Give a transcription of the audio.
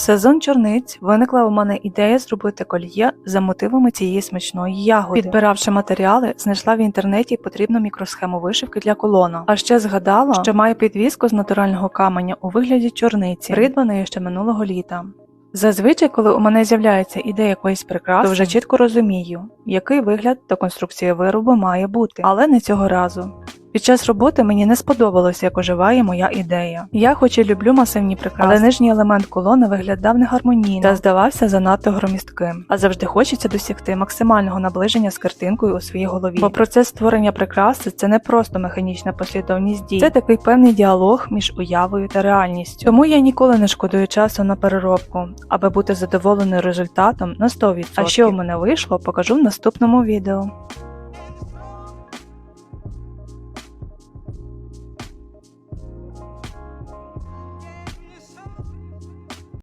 сезон чорниць виникла у мене ідея зробити кольє за мотивами цієї смачної ягоди. Підбиравши матеріали, знайшла в інтернеті потрібну мікросхему вишивки для колона. А ще згадала, що має підвіску з натурального каменя у вигляді чорниці, придбаної ще минулого літа. Зазвичай, коли у мене з'являється ідея якоїсь прикраси, то вже чітко розумію, який вигляд та конструкція виробу має бути, але не цього разу. Під час роботи мені не сподобалося, як оживає моя ідея. Я хоч і люблю масивні прикраси, але нижній елемент колони виглядав негармонійно та здавався занадто громістким. А завжди хочеться досягти максимального наближення з картинкою у своїй голові. Бо процес створення прикраси це не просто механічна послідовність дій, це такий певний діалог між уявою та реальністю. Тому я ніколи не шкодую часу на переробку, аби бути задоволеною результатом на 100%. А що в мене вийшло, покажу в наступному відео.